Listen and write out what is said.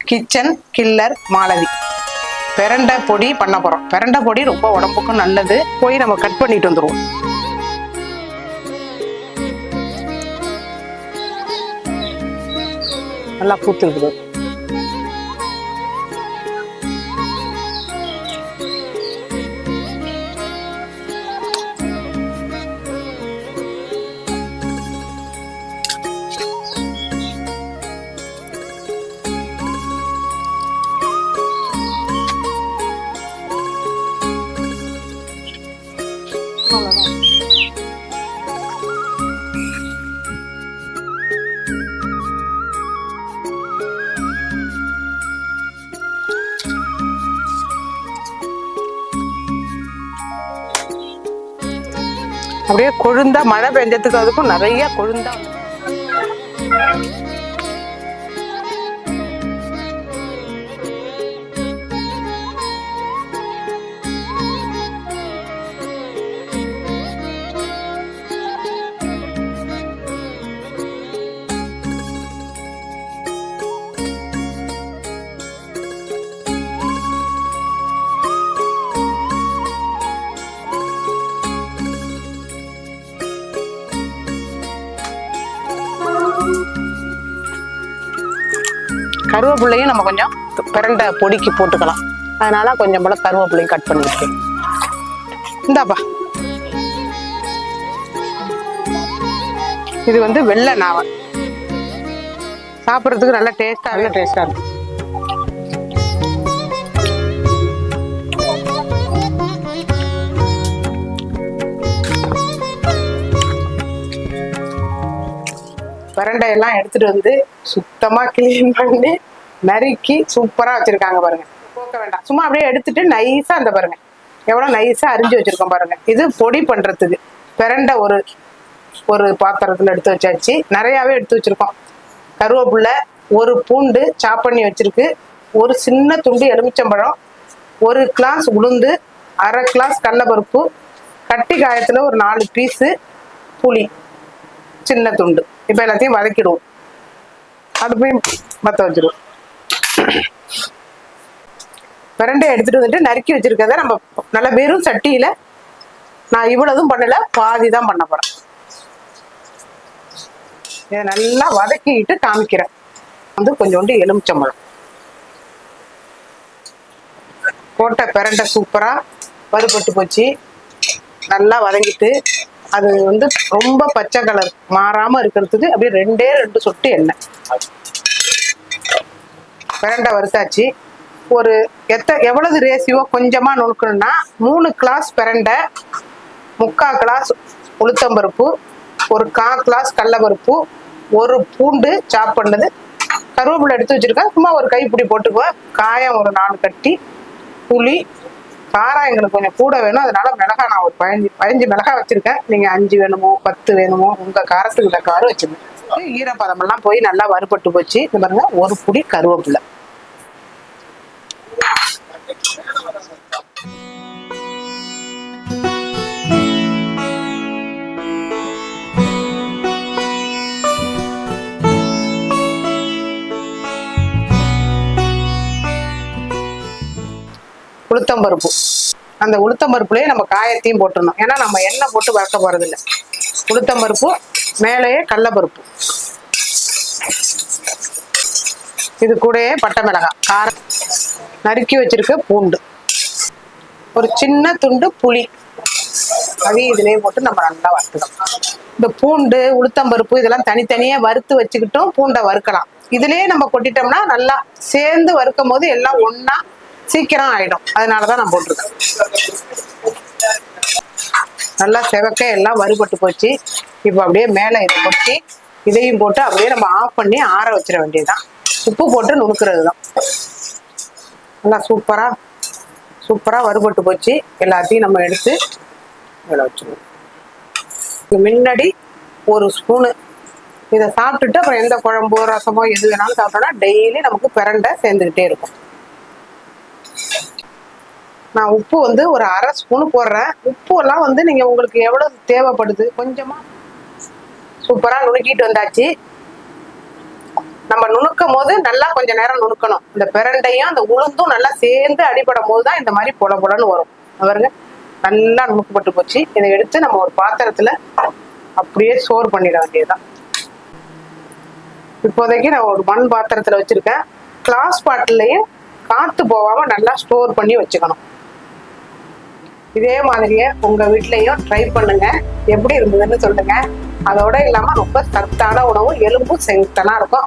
Kitchen killer Malathi பெரண்டை பொடி பண்ண போறோம். பெரண்டை பொடி ரொம்ப உடம்புக்கும் நல்லது. போய் நம்ம கட் பண்ணிட்டு வந்துருவோம். நல்லா பூத்து அப்படியே கொழுந்தா மழை பெஞ்சதுக்கு அதுக்கும் நிறைய கொழுந்தா. கருவேப்பிள்ளையும் நம்ம கொஞ்சம் பிரண்டை பொடிக்கு போட்டுக்கலாம். அதனால கொஞ்சம் போல கருவேப்பிள்ளையும் கட் பண்ணிருக்கேன் இந்தாப்பா. இது வந்து வெள்ளை நாவல். சாப்பிட்றதுக்கு நல்ல டேஸ்டா நல்ல டேஸ்டா இருக்கும். பிரண்டை எல்லாம் எடுத்துட்டு வந்து சுத்தமா கிளீன் பண்ணி நறுக்கி சூப்பரா வச்சிருக்காங்க பாருங்க. போக்க வேண்டாம். சும்மா அப்படியே எடுத்துட்டு நைஸா அந்த பாருங்க. எவ்வளவு நைஸா அரிஞ்சு வச்சிருக்கோம் பாருங்க. இது பொடி பண்றதுக்கு. பிரண்டை ஒரு ஒரு பாத்திரத்துல எடுத்து வச்சாச்சு. நிறையாவே எடுத்து வச்சிருக்கோம். கருவேப்பிலை ஒரு பூண்டு சாப் பண்ணி வச்சிருக்கு. ஒரு சின்ன துண்டு எலுமிச்சம்பழம் ஒரு கிளாஸ் உளுந்து அரை கிளாஸ் கடலப்பருப்பு கட்டி காயத்துல ஒரு நாலு பீஸு புளி. சின்ன துண்டு. இப்போ எல்லாத்தையும் வதக்கிடுவோம். அது போய் மற்ற வச்சிடுவோம். பிரண்டையை எடுத்துட்டு வந்துட்டு நறுக்கி வச்சிருக்கத நம்ம நல்ல வெறும் சட்டியில நான் இவ்வளவும் பண்ணல பாதி தான் பண்ண போறேன். இதை நல்லா வதக்கிட்டு காமிக்கிறேன். வந்து கொஞ்சோண்டு எலுமிச்சம்பழம். போட்ட பிரண்டை சூப்பரா வறுபட்டு போச்சு. நல்லா வதங்கிட்டு அது வந்து ரொம்ப பச்சை கலர் மாறாம இருக்கிறதுக்கு அப்படியே ரெண்டே ரெண்டு சொட்டு எண்ணெய். பிரண்டை வறுத்தாச்சு. ஒரு எத்த எவ்வளவு ரேசியோ கொஞ்சமா நுணுக்கணும்னா மூணு கிளாஸ் பிரண்டை முக்கா கிளாஸ் உளுத்தம்பருப்பு ஒரு கா கிளாஸ் கடலப்பருப்பு ஒரு பூண்டு சாப் பண்ணது. கருவேப்பிலை எடுத்து வச்சிருக்கேன். சும்மா ஒரு கைப்பிடி போட்டுக்குவேன். காயம் ஒரு நாலு கட்டி. புளி காரம் எங்களுக்கு கொஞ்சம் கூட வேணும். அதனால மிளகாய் நான் ஒரு பதினஞ்சு பதினஞ்சு மிளகாய் வச்சிருக்கேன். நீங்க அஞ்சு வேணுமோ பத்து வேணுமோ உங்க காரத்துக்கு காரம் வச்சுக்கோங்க. ஈரப்பதம் எல்லாம் போய் நல்லா வறுபட்டு போச்சு. இந்த பாருங்க ஒரு புடி கருவேப்பிலை. உளுத்தம்பருப்பு அந்த உளுத்தம்பருப்புலயே நம்ம காயத்தையும் போட்டுடணும். ஏன்னா நம்ம எண்ணெய் போட்டு வறுக்க போறது இல்ல உளுத்தம்பருப்பு மேலேயே கடலப்பருப்பு. இது கூடயே பட்டை மிளகாய் காரம். நறுக்கி வச்சிருக்க பூண்டு. ஒரு சின்ன துண்டு புளி. அதையும் இதுலயே போட்டு நம்ம நல்லா வறுத்துக்கலாம். இந்த பூண்டு உளுத்தம்பருப்பு இதெல்லாம் தனித்தனியா வறுத்து வச்சுக்கிட்டும் பூண்டை வறுக்கலாம். இதுலயே நம்ம கொட்டிட்டோம்னா நல்லா சேர்ந்து வறுக்கும் போது எல்லாம் ஒன்னா சீக்கிரம் ஆயிடும். அதனாலதான் நான் போட்டிருக்கேன். நல்லா செவக்க எல்லாம் வறுபட்டு போச்சு. இப்போ அப்படியே மேலே இதை கொட்டி இதையும் போட்டு அப்படியே நம்ம ஆஃப் பண்ணி ஆற வச்சிட வேண்டியதுதான். உப்பு போட்டு நுணுக்கிறது தான் நல்லா சூப்பராக சூப்பராக வறுபட்டு போச்சு. எல்லாத்தையும் நம்ம எடுத்து இதில் வச்சுருவோம் இது முன்னாடி ஒரு ஸ்பூனு இதை சாப்பிட்டுட்டு அப்புறம் எந்த குழம்போ ரசமோ எது வேணாலும் சாப்பிட்டோம்னா டெய்லி நமக்கு பிரண்டை சேர்ந்துக்கிட்டே இருக்கும். நான் உப்பு வந்து ஒரு அரை ஸ்பூனு போடுறேன். உப்பு எல்லாம் வந்து நீங்க உங்களுக்கு எவ்வளவு தேவைப்படுது? கொஞ்சமா சூப்பரா நுணுக்கிட்டு வந்தாச்சு. நம்ம நுணுக்கும் போது நல்லா கொஞ்ச நேரம் நுணுக்கணும். இந்த பிரண்டையும் அந்த உளுந்தும் நல்லா சேர்ந்து அடிபடும் போது தான் இந்த மாதிரி பொல பொலன்னு வரும். பாருங்க. நல்லா நுணுக்கப்பட்டு போச்சு. இதை எடுத்து நம்ம ஒரு பாத்திரத்துல அப்படியே ஸ்டோர் பண்ணிட வேண்டியதுதான். இப்போதைக்கு நான் ஒரு மண் பாத்திரத்துல வச்சிருக்கேன். கிளாஸ் பாட்டிலையும் காத்து போகாம நல்லா ஸ்டோர் பண்ணி வச்சுக்கணும். இதே மாதிரியே உங்க வீட்லயும் ட்ரை பண்ணுங்க. எப்படி இருந்ததுன்னு சொல்லுங்க. அதோட இல்லாம ரொம்ப சத்தான உணவு எலும்பும் செங்கத்தனா இருக்கும்